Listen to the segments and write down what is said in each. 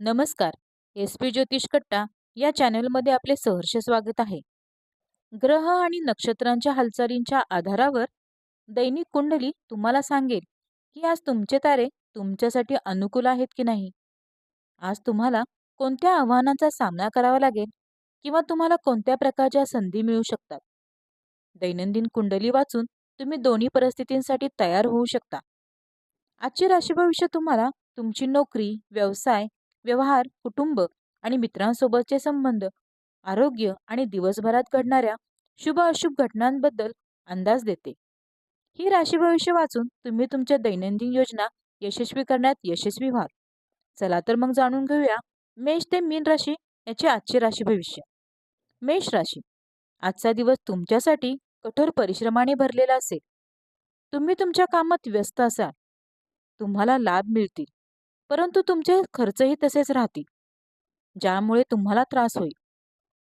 नमस्कार S P ज्योतिष कट्टा या चॅनलमध्ये आपले सहर्ष स्वागत आहे. ग्रह आणि नक्षत्रांच्या हालचालींच्या आधारावर दैनिक कुंडली तुम्हाला सांगेल की आज तुमचे तारे तुमच्यासाठी अनुकूल आहेत की नाही? आज तुम्हाला कोणत्या आव्हानांचा सामना करावा लागेल किंवा तुम्हाला कोणत्या प्रकारच्या संधी मिळू शकतात? दैनंदिन कुंडली वाचून तुम्ही दोन्ही परिस्थितींसाठी तयार होऊ शकता. आजचे राशी भविष्य तुम्हाला तुमची नोकरी व्यवसाय व्यवहार कुटुंब आणि मित्रांसोबतचे संबंध आरोग्य आणि दिवसभरात घडणाऱ्या शुभ अशुभ घटनांबद्दल अंदाज देते. ही राशी भविष्य वाचून तुम्ही तुमच्या दैनंदिन योजना यशस्वी करण्यात यशस्वी व्हाल. चला तर मग जाणून घेऊया मेष ते मीन राशी याचे आजचे राशी भविष्य. मेष राशी आजचा दिवस तुमच्यासाठी कठोर परिश्रमाने भरलेला असेल. तुम्ही तुमच्या कामात व्यस्त असाल. तुम्हाला लाभ मिळतील. परंतु तुमचे खर्चही तसेच राहतील ज्यामुळे तुम्हाला त्रास होईल.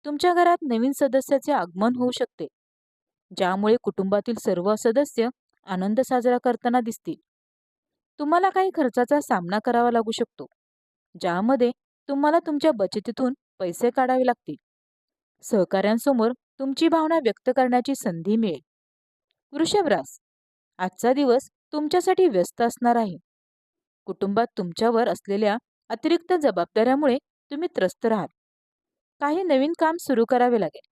तुमच्या घरात नवीन सदस्याचे आगमन होऊ शकते ज्यामुळे कुटुंबातील सर्व सदस्य आनंद साजरा करताना दिसतील. तुम्हाला काही खर्चाचा सामना करावा लागू शकतो ज्यामध्ये तुम्हाला तुमच्या बचतीतून पैसे काढावे लागतील. सहकाऱ्यांसमोर तुमची भावना व्यक्त करण्याची संधी मिळेल. वृषभ रास आजचा दिवस तुमच्यासाठी व्यस्त असणार आहे. कुटुंबात तुमच्यावर असलेल्या अतिरिक्त जबाबदाऱ्यामुळे तुम्ही त्रस्त राहाल. काही नवीन काम सुरू करावे लागेल.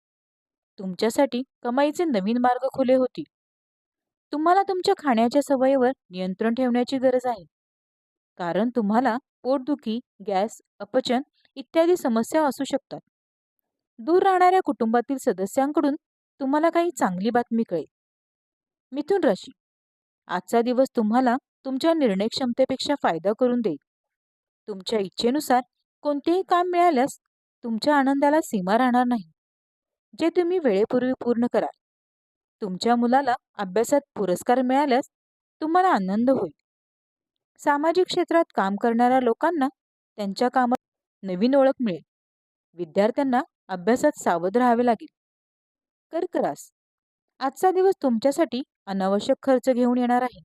तुमच्यासाठी कमाईचे नवीन मार्ग खुले होतील. तुम्हाला तुमच्या खाण्याच्या सवयीवर नियंत्रण ठेवण्याची गरज आहे. कारण तुम्हाला पोटदुखी गॅस अपचन इत्यादी समस्या असू शकतात. दूर राहणाऱ्या कुटुंबातील सदस्यांकडून तुम्हाला काही चांगली बातमी कळेल. मिथुन राशी. आजचा दिवस तुम्हाला तुमच्या निर्णय क्षमतेपेक्षा फायदा करून देईल. तुमच्या इच्छेनुसार कोणतेही काम मिळाल्यास तुमच्या आनंदाला सीमा राहणार नाही जे तुम्ही वेळेपूर्वी पूर्ण कराल. तुमच्या मुलाला अभ्यासात पुरस्कार मिळाल्यास तुम्हाला आनंद होईल. सामाजिक क्षेत्रात काम करणाऱ्या लोकांना त्यांच्या कामात नवीन ओळख मिळेल. विद्यार्थ्यांना अभ्यासात सावध राहावे लागेल. कर्करास आजचा दिवस तुमच्यासाठी अनावश्यक खर्च घेऊन येणार आहे.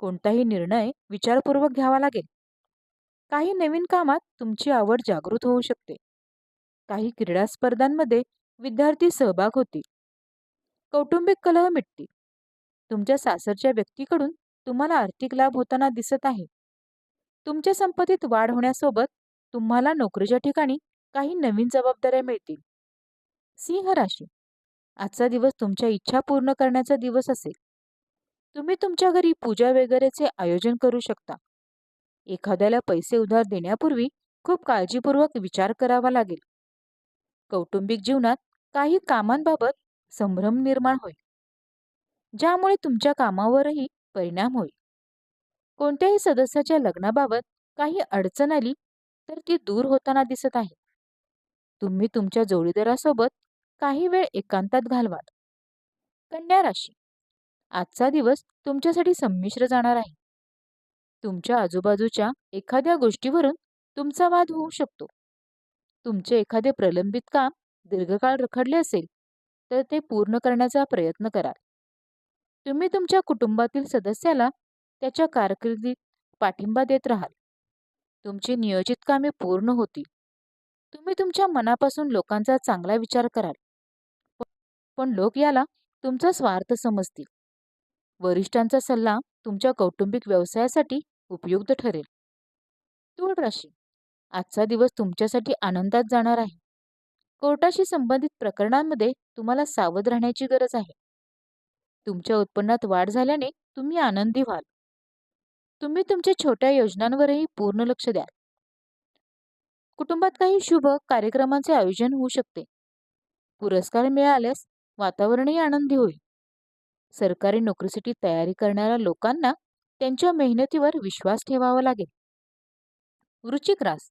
कोणताही निर्णय विचारपूर्वक घ्यावा लागेल. काही नवीन कामात तुमची आवड जागृत होऊ शकते. काही क्रीडा स्पर्धांमध्ये विद्यार्थी सहभाग होतील. कौटुंबिक कलह मिटतील. तुमच्या सासरच्या व्यक्तीकडून तुम्हाला आर्थिक लाभ होताना दिसत आहे. तुमच्या संपत्तीत वाढ होण्यासोबत तुम्हाला नोकरीच्या ठिकाणी काही नवीन जबाबदाऱ्या मिळतील. सिंह राशी. आजचा दिवस तुमच्या इच्छा पूर्ण करण्याचा दिवस असेल. तुम्ही तुमच्या घरी पूजा वगैरेचे आयोजन करू शकता. एखाद्याला पैसे उधार देण्यापूर्वी खूप काळजीपूर्वक विचार करावा लागेल. कौटुंबिक जीवनात काही कामांबाबत संभ्रम निर्माण होईल. ज्यामुळे तुमच्या कामावरही परिणाम होईल. कोणत्याही सदस्याच्या लग्नाबाबत काही अडचण आली तर ती दूर होताना दिसत आहे. तुम्ही तुमच्या जोडीदारासोबत काही वेळ एकांतात घालवाल. कन्या राशी. आजचा दिवस तुमच्यासाठी संमिश्र जाणार आहे. तुमच्या आजूबाजूच्या एखाद्या गोष्टीवरून तुमचा वाद होऊ शकतो. तुमचे एखादे प्रलंबित काम दीर्घकाळ रखडले असेल तर ते पूर्ण करण्याचा प्रयत्न कराल. तुम्ही तुमच्या कुटुंबातील सदस्याला त्याच्या कारकिर्दीत पाठिंबा देत राहाल. तुमची नियोजित कामे पूर्ण होतील. तुम्ही तुमच्या मनापासून लोकांचा चांगला विचार कराल. पण लोक याला तुमचा स्वार्थ समजतील. वरिष्ठांचा सल्ला तुमच्या कौटुंबिक व्यवसायासाठी उपयुक्त ठरेल. तूळ राशी. आजचा दिवस तुमच्यासाठी आनंदात जाणार आहे. कोर्टाशी संबंधित प्रकरणांमध्ये तुम्हाला सावध राहण्याची गरज आहे. तुमच्या उत्पन्नात वाढ झाल्याने तुम्ही आनंदी व्हाल. तुम्ही तुमच्या छोट्या योजनांवरही पूर्ण लक्ष द्याल. कुटुंबात काही शुभ कार्यक्रमांचे आयोजन होऊ शकते. पुरस्कार मिळाल्यास वातावरणही आनंदी होईल. सरकारी नोकरीसाठी तयारी करणाऱ्या लोकांना त्यांच्या मेहनतीवर विश्वास ठेवावा लागेल. वृश्चिक रास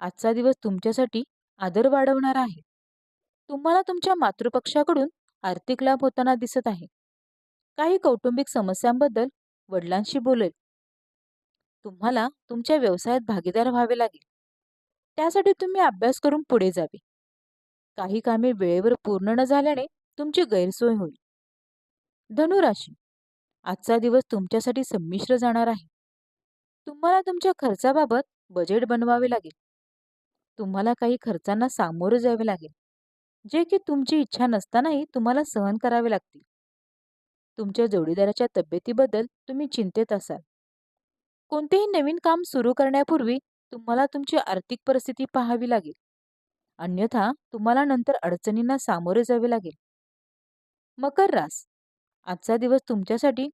आजचा दिवस तुमच्यासाठी आदर वाढवणारा आहे. तुम्हाला तुमच्या मातृपक्षाकडून आर्थिक लाभ होताना दिसत आहे. काही कौटुंबिक समस्यांबद्दल वडिलांशी बोलेल. तुम्हाला तुमच्या व्यवसायात भागीदार व्हावे लागेल. त्यासाठी तुम्ही अभ्यास करून पुढे जावे. काही कामे वेळेवर पूर्ण न झाल्याने तुमची गैरसोय होईल. धनुराशी. आजचा दिवस तुमच्यासाठी संमिश्र जाणार आहे. तुम्हाला तुमच्या खर्चाबाबत बजेट बनवावे लागेल. तुम्हाला काही खर्चांना सामोरे जावे लागेल. जे की तुमची इच्छा नसतानाही तुम्हाला सहन करावे लागतील. तुमच्या जोडीदाराच्या तब्येतीबद्दल तुम्ही चिंतेत असाल. कोणतेही नवीन काम सुरू करण्यापूर्वी तुम्हाला तुमची आर्थिक परिस्थिती पाहावी लागेल. अन्यथा तुम्हाला नंतर अडचणींना सामोरे जावे लागेल. मकर रास. आजचा दिवस तुमच्यासाठी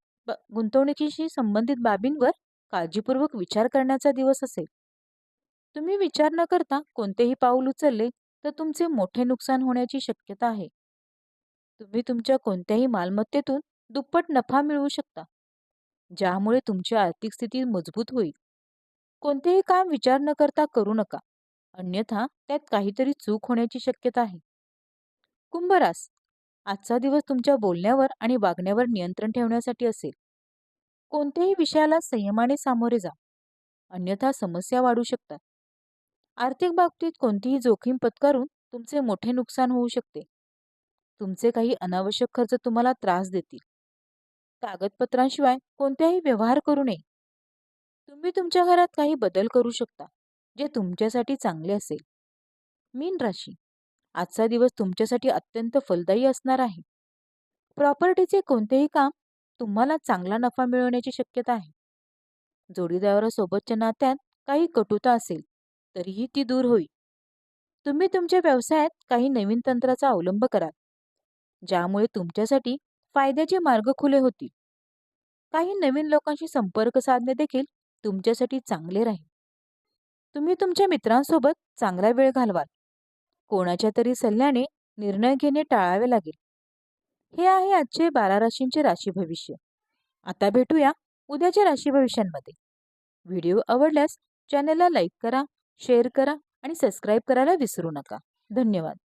गुंतवणुकीशी संबंधित बाबींवर काळजीपूर्वक विचार करण्याचा दिवस असेल. तुम्ही विचार न करता कोणतेही पाऊल उचलले तर तुमचे मोठे नुकसान होण्याची शक्यता आहे. तुम्ही तुमच्या कोणत्याही मालमत्तेतून दुप्पट नफा मिळवू शकता ज्यामुळे तुमची आर्थिक स्थिती मजबूत होईल. कोणतेही काम विचार न करता करू नका अन्यथा त्यात काहीतरी चूक होण्याची शक्यता आहे. कुंभरास आजचा दिवस तुमच्या बोलण्यावर आणि वागण्यावर नियंत्रण ठेवण्यासाठी असेल. कोणत्याही विषयाला संयमाने सामोरे जा. अन्यथा समस्या वाढू शकतात. आर्थिक बाबतीत कोणतीही जोखीम पत्करून तुमचे मोठे नुकसान होऊ शकते. तुमचे काही अनावश्यक खर्च तुम्हाला त्रास देतील. कागदपत्रांशिवाय कोणत्याही व्यवहार करू नये. तुम्ही तुमच्या घरात काही बदल करू शकता जे तुमच्यासाठी चांगले असेल. मीन राशी आजचा दिवस तुमच्यासाठी अत्यंत फलदायी असणार आहे. प्रॉपर्टीचे कोणतेही काम तुम्हाला चांगला नफा मिळवण्याची शक्यता आहे. जोडीदारासोबतच्या नात्यात काही कटुता असेल तरीही ती दूर होईल. तुम्ही तुमच्या व्यवसायात काही नवीन तंत्राचा अवलंब कराल ज्यामुळे तुमच्यासाठी फायद्याचे मार्ग खुले होतील. काही नवीन लोकांशी संपर्क साधणे देखील तुमच्यासाठी चांगले राहील. तुम्ही तुमच्या मित्रांसोबत चांगला वेळ घालवाल. कोणाच्या तरी सल्ल्याने निर्णय घेणे टाळावे लागेल. हे आहे आजचे बारा राशींचे राशी भविष्य. आता भेटूया उद्याच्या राशी भविष्यांमध्ये. व्हिडिओ आवडल्यास चॅनलला लाईक करा शेअर करा आणि सबस्क्राईब करायला विसरू नका. धन्यवाद.